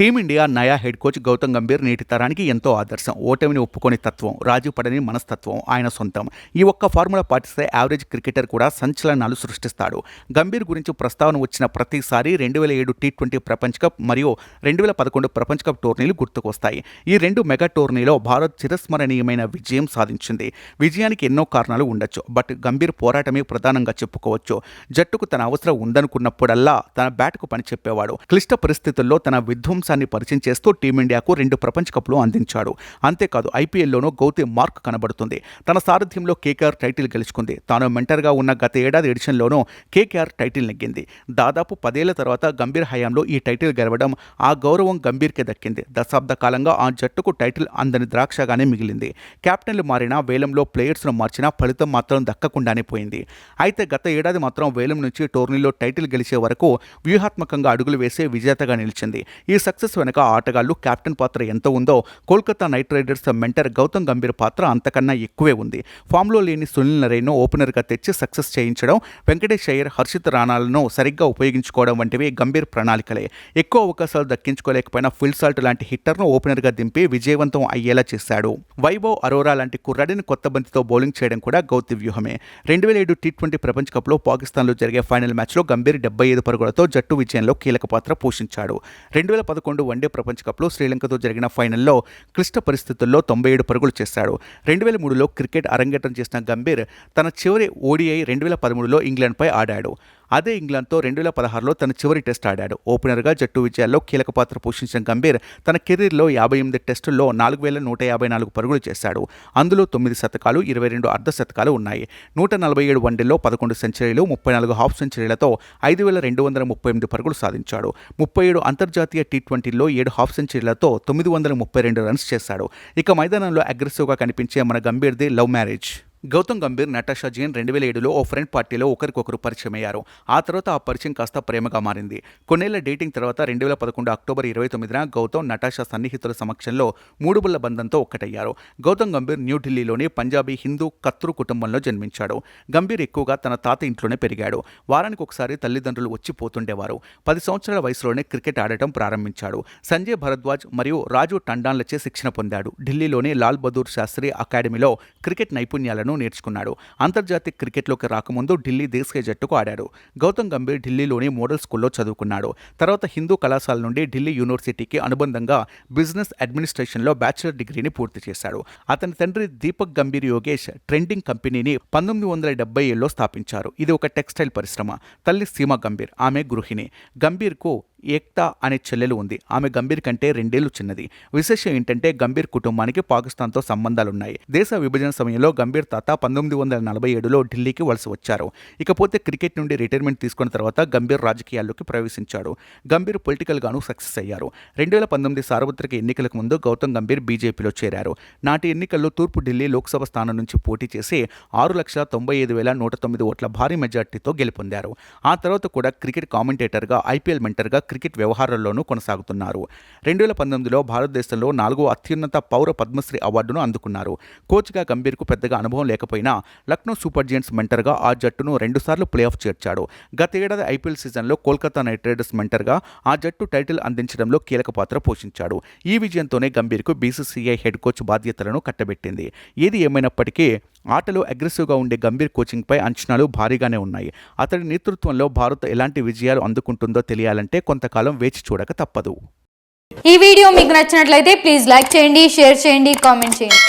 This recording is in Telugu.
టీమిండియా నయా హెడ్ కోచ్ గౌతమ్ గంభీర్ నేటి తరానికి ఎంతో ఆదర్శం. ఓటమిని ఒప్పుకొని తత్వం రాజీ పడని మనస్తత్వం ఆయన సొంతం. ఈ ఒక్క ఫార్ములా పాటిస్తే యావరేజ్ క్రికెటర్ కూడా సంచలనాలు సృష్టిస్తాడు. గంభీర్ గురించి ప్రస్తావన వచ్చిన ప్రతిసారి రెండు వేల ఏడు టీ ట్వంటీ ప్రపంచ కప్ మరియు రెండు వేల పదకొండు ప్రపంచ కప్ టోర్నీలు గుర్తుకొస్తాయి. ఈ రెండు మెగా టోర్నీలో భారత్ చిరస్మరణీయమైన విజయం సాధించింది. విజయానికి ఎన్నో కారణాలు ఉండొచ్చు బట్ గంభీర్ పోరాటమే ప్రధానంగా చెప్పుకోవచ్చు. జట్టుకు తన అవసరం ఉందనుకున్నప్పుడల్లా తన బ్యాట్కు పని చెప్పేవాడు. క్లిష్ట పరిస్థితుల్లో తన విధ్వంసాన్ని పరిచయం చేస్తూ టీమిండియాకు రెండు ప్రపంచ కప్లు అందించాడు. అంతేకాదు ఐపీఎల్లోనూ గౌతి మార్క్ కనబడుతుంది. తన సారథ్యంలో కేకేఆర్ టైటిల్ గెలుచుకుంది. తాను మెంటర్గా ఉన్న గత ఏడాది ఎడిషన్లోనూ కేకేఆర్ టైటిల్ నెగ్గింది. దాదాపు పదేళ్ళ తర్వాత గంభీర్ హయాంలో ఈ టైటిల్ గెలవడం ఆ గౌరవం గంభీర్కే దక్కింది. దశాబ్ద కాలంగా ఆ జట్టుకు టైటిల్ అందని ద్రాక్షగానే మిగిలింది. కెప్టెన్లు మారినా వేలంలో ప్లేయర్స్ను మార్చినా ఫలితం మాత్రం దక్కకుండానే పోయింది. అయితే గత ఏడాది మాత్రం వేలం నుంచి టోర్నీలో టైటిల్ గెలిచే వరకు వ్యూహాత్మకంగా అడుగులు వేసే విజేతగా నిలిచింది. ఈ సక్సెస్ వెనుక ఆటగాళ్ళు కెప్టెన్ పాత్ర ఎంత ఉందో Kolkata Knight Riders mentor Gautam Gambhir పాత్ర అంతకన్నా ఎక్కువే ఉంది. ఫామ్లో లేని సునీల్ నరేను ఓపెనర్గా తెచ్చి సక్సెస్ చేయించడం వెంకటేష్ అయ్యర్ హర్షిత్ రాణాలను సరిగ్గా ఉపయోగించుకోవడం వంటివి గంభీర్ ప్రణాళికలే. ఎక్కువ అవకాశాలు దక్కించుకోలేకపోయిన ఫిల్ సాల్ట్ లాంటి హిట్టర్ను ఓపెనర్గా దింపి విజయవంతం అయ్యేలా చేశాడు. వైభవ్ అరోరా లాంటి కుర్రాడిని కొత్త బంతితో బౌలింగ్ చేయడం కూడా గౌతి వ్యూహమే. రెండు వేల ఏడు టీ ట్వంటీ ప్రపంచ కప్లో పాకిస్తాన్లో జరిగే ఫైనల్ మ్యాచ్లో గంభీర్ డెబ్బై ఐదు పరుగులతో జట్టు విజయంలో కీలక పాత్ర పోషించాడు. రెండు వేల పదకొండు వన్డే ప్రపంచ కప్లో శ్రీలంకతో జరిగిన ఫైనల్లో క్లిష్ట పరిస్థితుల్లో తొంభై ఏడు పరుగులు చేశాడు. రెండు వేల మూడులో క్రికెట్ అరంగేటం చేసిన గంభీర్ తన చివరి ఓడిఐ రెండు వేల పదమూడులో ఇంగ్లాండ్పై ఆడాడు. అదే ఇంగ్లాండ్తో రెండు వేల పదహారులో తన చివరి టెస్ట్ ఆడాడు. ఓపెనర్గా జట్టు విజయాల్లో కీలక పాత్ర పోషించిన గంభీర్ తన కెరీర్లో యాభై ఎనిమిది టెస్టుల్లో నాలుగు వేల నూట యాభై నాలుగు పరుగులు చేశాడు. అందులో తొమ్మిది శతకాలు ఇరవై రెండు అర్ధ శతకాలు ఉన్నాయి. నూట నలభై ఏడు వన్డేల్లో పదకొండు సెంచరీలు ముప్పై నాలుగు హాఫ్ సెంచరీలతో ఐదు వేల రెండు వందల ముప్పై ఎనిమిది పరుగులు సాధించాడు. ముప్పై ఏడు అంతర్జాతీయ టీ ట్వంటీలో ఏడు హాఫ్ సెంచరీలతో తొమ్మిది వందల ముప్పై రెండు రన్స్ చేశాడు. ఇక మైదానంలో అగ్రెసివ్గా కనిపించే మన గంభీర్ది లవ్ మ్యారేజ్. గౌతమ్ గంభీర్ నటాషా జైన్ రెండు వేల ఏడులో ఓ ఫ్రెండ్ పార్టీలో ఒకరికొకరు పరిచయం అయ్యారు ఆ తర్వాత ఆ పరిచయం కాస్త ప్రేమగా మారింది. కొన్నేళ్ళ డేటింగ్ తర్వాత రెండు వేల పదకొండు అక్టోబర్ ఇరవై తొమ్మిదిన గౌతమ్ నటాషా సన్నిహితుల సమక్షంలో మూడు బుల్ల బంధంతో ఒక్కటయ్యారు. గౌతమ్ గంభీర్ న్యూఢిల్లీలోని పంజాబీ హిందూ కత్రు కుటుంబంలో జన్మించాడు. గంభీర్ ఎక్కువగా తన తాత ఇంట్లోనే పెరిగాడు. వారానికి ఒకసారి తల్లిదండ్రులు వచ్చి పోతుండేవారు. పది సంవత్సరాల వయసులోనే క్రికెట్ ఆడటం ప్రారంభించాడు. సంజయ్ భరద్వాజ్ మరియు రాజు టండాన్లచే శిక్షణ పొందాడు. ఢిల్లీలోని లాల్ బహదూర్ శాస్త్రి అకాడమీలో క్రికెట్ నైపుణ్యాలను నేర్చుకున్నాడు. అంతర్జాతీయ క్రికెట్లోకి రాకముందు ఢిల్లీ దేశీయ జట్టుకు ఆడాడు. గౌతమ్ గంభీర్ ఢిల్లీలోని మోడల్ స్కూల్లో చదువుకున్నాడు. తర్వాత హిందూ కళాశాల నుండి ఢిల్లీ యూనివర్సిటీకి అనుబంధంగా బిజినెస్ అడ్మినిస్ట్రేషన్లో బ్యాచిలర్ డిగ్రీని పూర్తి చేశాడు. అతని తండ్రి దీపక్ గంభీర్ యోగేష్ ట్రెండింగ్ కంపెనీని పంతొమ్మిది వందల డెబ్బై ఏడులో స్థాపించారు. ఇది ఒక టెక్స్టైల్ పరిశ్రమ. తల్లి సీమ గంభీర్ ఆమె గృహిణి. గంభీర్కు ఏక్తా అనే చెల్లెలు ఉంది. ఆమె గంభీర్ కంటే రెండేళ్ళు చిన్నది. విశేషం ఏంటంటే గంభీర్ కుటుంబానికి పాకిస్తాన్తో సంబంధాలున్నాయి. దేశ విభజన సమయంలో గంభీర్ తాత పంతొమ్మిది వందల నలభై ఏడులో ఢిల్లీకి వలస వచ్చారు. ఇకపోతే క్రికెట్ నుండి రిటైర్మెంట్ తీసుకున్న తర్వాత గంభీర్ రాజకీయాల్లోకి ప్రవేశించాడు. గంభీర్ పొలిటికల్గాను సక్సెస్ అయ్యారు. రెండు వేల పంతొమ్మిది సార్వత్రిక ఎన్నికలకు ముందు గౌతమ్ గంభీర్ బీజేపీలో చేరారు. నాటి ఎన్నికల్లో తూర్పు ఢిల్లీ లోక్సభ స్థానం నుంచి పోటీ చేసి ఆరు లక్షల తొంభై ఐదు వేల నూట తొమ్మిది ఓట్ల భారీ మెజార్టీతో గెలుపొందారు. ఆ తర్వాత కూడా క్రికెట్ కామెంటేటర్గా ఐపీఎల్ మెంటర్గా క్రికెట్ వ్యవహారాల్లోనూ కొనసాగుతున్నారు. రెండు వేల పంతొమ్మిదిలో భారతదేశంలో నాలుగో అత్యున్నత పౌర పద్మశ్రీ అవార్డును అందుకున్నారు. కోచ్గా గంభీర్కు పెద్దగా అనుభవం లేకపోయినా లక్నో సూపర్ జెయింట్స్ మెంటర్గా ఆ జట్టును రెండుసార్లు ప్లే ఆఫ్ చేర్చాడు. గత ఏడాది ఐపీఎల్ సీజన్లో కోల్కతా నైట్ రైడర్స్ మెంటర్గా ఆ జట్టు టైటిల్ అందించడంలో కీలక పాత్ర పోషించాడు. ఈ విజయంతోనే గంభీర్కు బీసీసీఐ హెడ్ కోచ్ బాధ్యతలను కట్టబెట్టింది. ఏది ఏమైనప్పటికీ ఆటలో అగ్రెసివ్గా ఉండే గంభీర్ కోచింగ్పై అంచనాలు భారీగానే ఉన్నాయి. అతడి నేతృత్వంలో భారత్ ఎలాంటి విజయాలు అందుకుంటుందో తెలియాలంటే కొంతకాలం వేచి చూడక తప్పదు. ఈ వీడియో మీకు నచ్చినట్లయితే ప్లీజ్ లైక్ చేయండి షేర్ చేయండి కామెంట్ చేయండి.